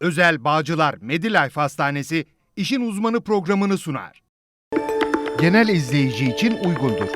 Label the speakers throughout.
Speaker 1: Özel Bağcılar Medilife Hastanesi işin uzmanı programını sunar. Genel izleyici için uygundur.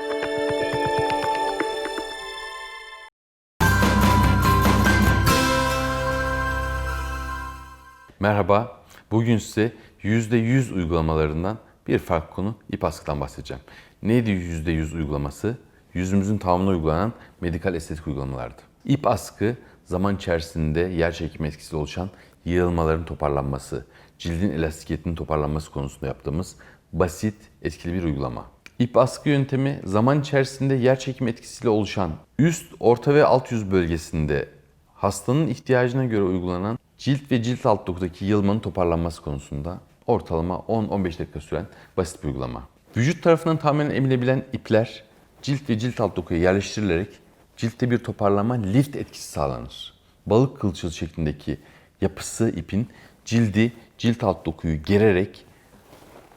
Speaker 2: Merhaba, bugün size %100 uygulamalarından bir farklı konu ip askıdan bahsedeceğim. Neydi %100 uygulaması? Yüzümüzün tamamına uygulanan medikal estetik uygulamalardı. İp askı zaman içerisinde yer çekimi etkisiyle oluşan yığılmaların toparlanması, cildin elastikiyetinin toparlanması konusunda yaptığımız basit, etkili bir uygulama. İp askı yöntemi zaman içerisinde yer çekimi etkisiyle oluşan üst, orta ve alt yüz bölgesinde hastanın ihtiyacına göre uygulanan cilt ve cilt alt dokudaki yılmanın toparlanması konusunda ortalama 10-15 dakika süren basit bir uygulama. Vücut tarafından tamamen emilebilen ipler cilt ve cilt alt dokuya yerleştirilerek ciltte bir toparlama lift etkisi sağlanır. Balık kılçıl şeklindeki yapısı ipin cildi, cilt alt dokuyu gererek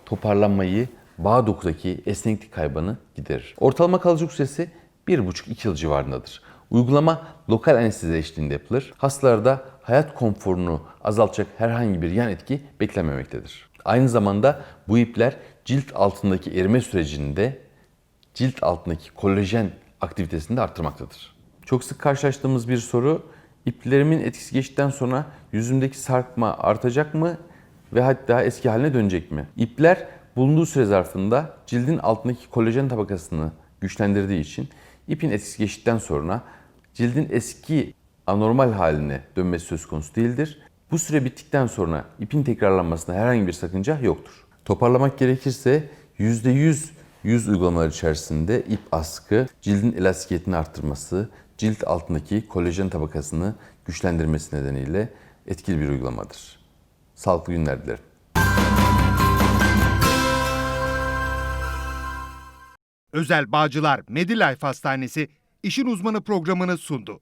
Speaker 2: toparlanmayı, bağ dokudaki esneklik kaybını giderir. Ortalama kalıcılık süresi 1,5-2 yıl civarındadır. Uygulama lokal anestezi eşliğinde yapılır. Hastalarda hayat konforunu azaltacak herhangi bir yan etki beklenmemektedir. Aynı zamanda bu ipler cilt altındaki erime sürecinde cilt altındaki kolajen aktivitesini de arttırmaktadır. Çok sık karşılaştığımız bir soru, iplerimin etkisi geçtikten sonra yüzümdeki sarkma artacak mı ve hatta eski haline dönecek mi? İpler bulunduğu süre zarfında cildin altındaki kolajen tabakasını güçlendirdiği için ipin etkisi geçtikten sonra cildin eski anormal haline dönmesi söz konusu değildir. Bu süre bittikten sonra ipin tekrarlanmasına herhangi bir sakınca yoktur. Toparlamak gerekirse %100 yüz uygulamalar içerisinde ip askı, cildin elastikiyetini arttırması, cilt altındaki kolajen tabakasını güçlendirmesi nedeniyle etkili bir uygulamadır. Sağlıklı günler dilerim.
Speaker 1: Özel Bağcılar Medilife Hastanesi işin uzmanı programını sundu.